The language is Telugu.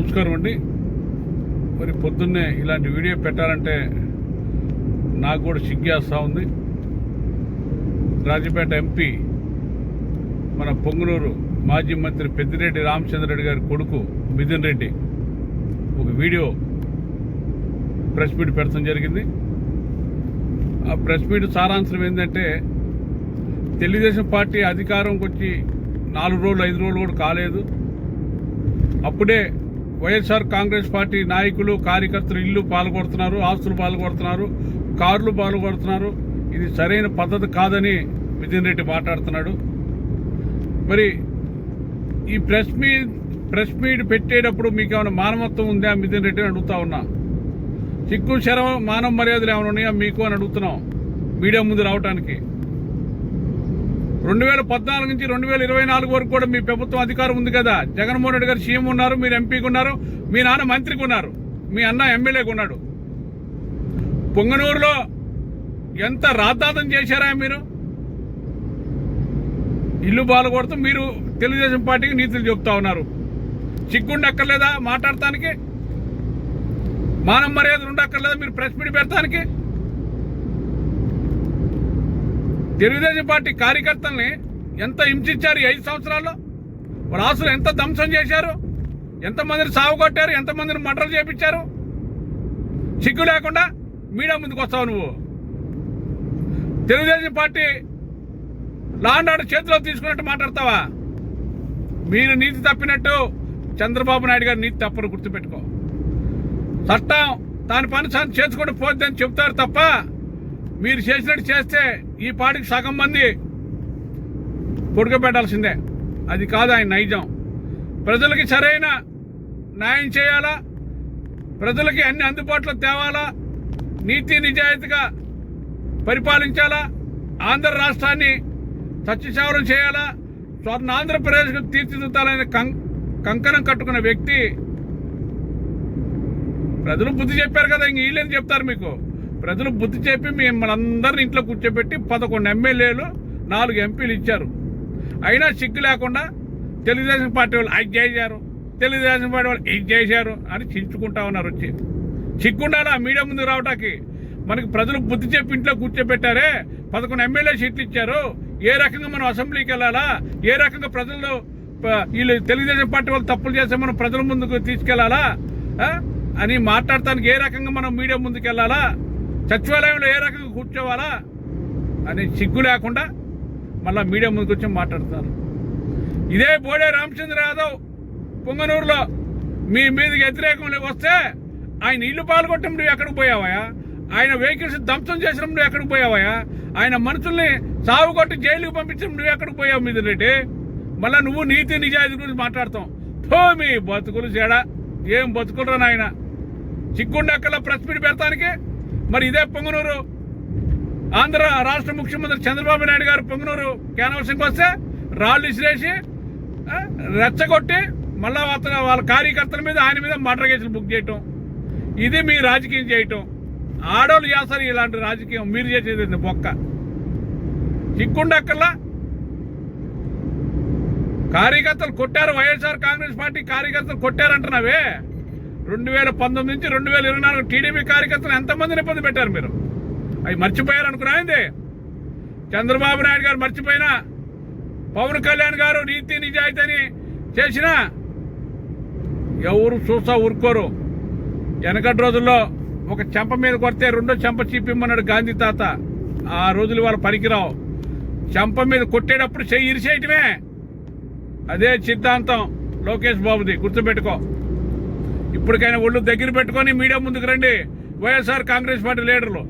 నమస్కారం అండి. మరి పొద్దున్నే ఇలాంటి వీడియో పెట్టాలంటే నాకు కూడా సిగ్గేస్తూ ఉంది. రాజపేట ఎంపీ మన పొంగునూరు మాజీ మంత్రి పెద్దిరెడ్డి రామచంద్రరెడ్డి గారి కొడుకు మిథున్ రెడ్డి ఒక వీడియో ప్రెస్ మీట్ పెడతాం జరిగింది. ఆ ప్రెస్ మీట్ సారాంశం ఏంటంటే తెలుగుదేశం పార్టీ అధికారంకి వచ్చి నాలుగు రోజులు ఐదు రోజులు కూడా కాలేదు. అప్పుడే వైఎస్ఆర్ కాంగ్రెస్ పార్టీ నాయకులు కార్యకర్తలు ఇల్లు పాల్గొడుతున్నారు ఆస్తులు పాల్గొడుతున్నారు కార్లు పాల్గొడుతున్నారు. ఇది సరైన పద్ధతి కాదని మిథిన్ రెడ్డి మాట్లాడుతున్నాడు. మరి ఈ ప్రెస్ మీట్ ప్రెస్ మీట్ పెట్టేటప్పుడు మీకు ఏమైనా మానవత్వం ఉందా మిథున్ రెడ్డి అని అడుగుతా ఉన్నా. సిగ్గు శరం మానవ మర్యాదలు ఏమైనా ఉన్నాయా మీకు అని అడుగుతున్నాం. మీడియా ముందు రావడానికి రెండు వేల పద్నాలుగు నుంచి రెండు వేల ఇరవై నాలుగు వరకు కూడా మీ ప్రభుత్వం అధికారం ఉంది కదా. జగన్మోహన్ రెడ్డి గారు సీఎం ఉన్నారు మీరు ఎంపీకి ఉన్నారు మీ నాన్న మంత్రికి ఉన్నారు మీ అన్న ఎమ్మెల్యేకి ఉన్నాడు. పొంగనూరులో ఎంత రాద్దాతం చేశారా మీరు? ఇల్లు బాలకొడుతూ మీరు తెలుగుదేశం పార్టీకి నీతులు చెప్తా ఉన్నారు. చిక్కుండక్కర్లేదా మాట్లాడటానికి? మానం మర్యాదలు ఉండక్కర్లేదా మీరు ప్రెస్ మీట్ పెడతానికి? తెలుగుదేశం పార్టీ కార్యకర్తల్ని ఎంత హింసించారు ఐదు సంవత్సరాల్లో? వాళ్ళ ఆస్తులు ఎంత ధ్వంసం చేశారు? ఎంతమందిని సాగు కొట్టారు? ఎంతమందిని మటలు చేపించారు? సిగ్గు లేకుండా మీడియా ముందుకు వస్తావు నువ్వు. తెలుగుదేశం పార్టీ లాండ్ ఆర్డర్ చేతిలో తీసుకున్నట్టు మాట్లాడతావా? మీరు నీతి తప్పినట్టు చంద్రబాబు నాయుడు గారు నీతి తప్పని గుర్తుపెట్టుకో. చట్టం దాని పని చేసుకుంటూ పోద్దని చెప్తారు తప్ప మీరు చేసినట్టు చేస్తే ఈ పాటికి సగం మంది పొడుగబెట్టాల్సిందే అది కాదు ఆయన నైజం. ప్రజలకి సరైన న్యాయం చేయాలా? ప్రజలకి అన్ని అందుబాటులో తేవాలా? నీతి నిజాయితీగా పరిపాలించాలా? ఆంధ్ర రాష్ట్రాన్ని సత్యశావరం చేయాలా? స్వర్ణ ఆంధ్రప్రదేశ్కు తీర్చిదిద్దాలనే కం కంకణం కట్టుకున్న వ్యక్తి ప్రజలు బుద్ధి చెప్పారు కదా ఇంక వీళ్ళని చెప్తారు మీకు? ప్రజలు బుద్ధి చెప్పి మిమ్మల్ని అందరిని ఇంట్లో కూర్చోబెట్టి పదకొండు ఎమ్మెల్యేలు నాలుగు ఎంపీలు ఇచ్చారు. అయినా సిగ్గు లేకుండా తెలుగుదేశం పార్టీ వాళ్ళు అది చేశారు తెలుగుదేశం పార్టీ వాళ్ళు ఇది చేశారు అని చించుకుంటా ఉన్నారు వచ్చి సిగ్గుండాలా మీడియా ముందు రావటానికి? మనకి ప్రజలు బుద్ధి చెప్పి ఇంట్లో కూర్చోబెట్టారే పదకొండు ఎమ్మెల్యే సీట్లు ఇచ్చారు. ఏ రకంగా మనం అసెంబ్లీకి వెళ్ళాలా? ఏ రకంగా ప్రజల్లో వీళ్ళు తెలుగుదేశం పార్టీ వాళ్ళు తప్పులు చేస్తే మనం ప్రజల ముందుకు తీసుకెళ్ళాలా? అని మాట్లాడటానికి ఏ రకంగా మనం మీడియా ముందుకు వెళ్ళాలా? సచివాలయంలో ఏ రకంగా కూర్చోవాలా అని సిగ్గు లేకుండా మళ్ళీ మీడియా ముందుకు వచ్చి మాట్లాడుతున్నారు ఇదే బోడే రామచంద్ర యాదవ్ పొంగనూరులో మీ మీదకి వ్యతిరేకం వస్తే ఆయన ఇల్లు పాల్గొట్టడం నువ్వు ఎక్కడికి పోయావయా ఆయన వెహికల్స్ ధ్వంసం చేసినప్పుడు నువ్వు ఎక్కడికి పోయావయా ఆయన మనుషుల్ని సాగు కొట్టి జైలుకి పంపించడం నువ్వు ఎక్కడికి పోయావు మీద రెడ్డి? మళ్ళా నువ్వు నీతి నిజాయితీ గురించి మాట్లాడతాం థో మీ బతుకులు చేడా ఏం బతుకులరా నాయన? చిక్కుండక్కల ప్రెస్ మీట్ పెడతానికి మరి ఇదే పొంగనూరు. ఆంధ్ర రాష్ట్ర ముఖ్యమంత్రి చంద్రబాబు నాయుడు గారు పొంగనూరు క్యానవసింగ్కి వస్తే రాళ్ళు ఇసిరేసి రెచ్చగొట్టి మళ్ళా అతను వాళ్ళ కార్యకర్తల మీద ఆయన మీద మర్డర్ కేసులు బుక్ చేయటం. ఇది మీ రాజకీయం చేయటం. ఆడోళ్ళు చేస్తారు ఇలాంటి రాజకీయం. మీరు చేసేది బొక్క. చిక్కుండక్కల్లా కార్యకర్తలు కొట్టారు. వైఎస్ఆర్ కాంగ్రెస్ పార్టీ కార్యకర్తలు కొట్టారంటున్నావే? రెండు వేల పంతొమ్మిది నుంచి రెండు వేల ఇరవై నాలుగు టీడీపీ కార్యకర్తలు ఎంతమందిని ఇబ్బంది పెట్టారు మీరు? అవి మర్చిపోయారు అనుకున్నాయింది చంద్రబాబు నాయుడు గారు మర్చిపోయినా పవన్ కళ్యాణ్ గారు నీతి నిజాయితీ అని చేసినా ఎవరు చూసా ఊరుకోరు. వెనకటి రోజుల్లో ఒక చెంప మీద కొడితే రెండో చెంప చీపిమ్మన్నాడు గాంధీ తాత. ఆ రోజులు వాళ్ళ పనికిరావు. చెంప మీద కొట్టేటప్పుడు చెయ్యి ఇరిసేయటమే. అదే సిద్ధాంతం లోకేష్ బాబుది. గుర్తుపెట్టుకో. ఇప్పటికైనా ఒళ్ళు దగ్గర పెట్టుకొని మీడియా ముందుకు రండి. వైఎస్ఆర్ కాంగ్రెస్ పార్టీ లీడర్లు.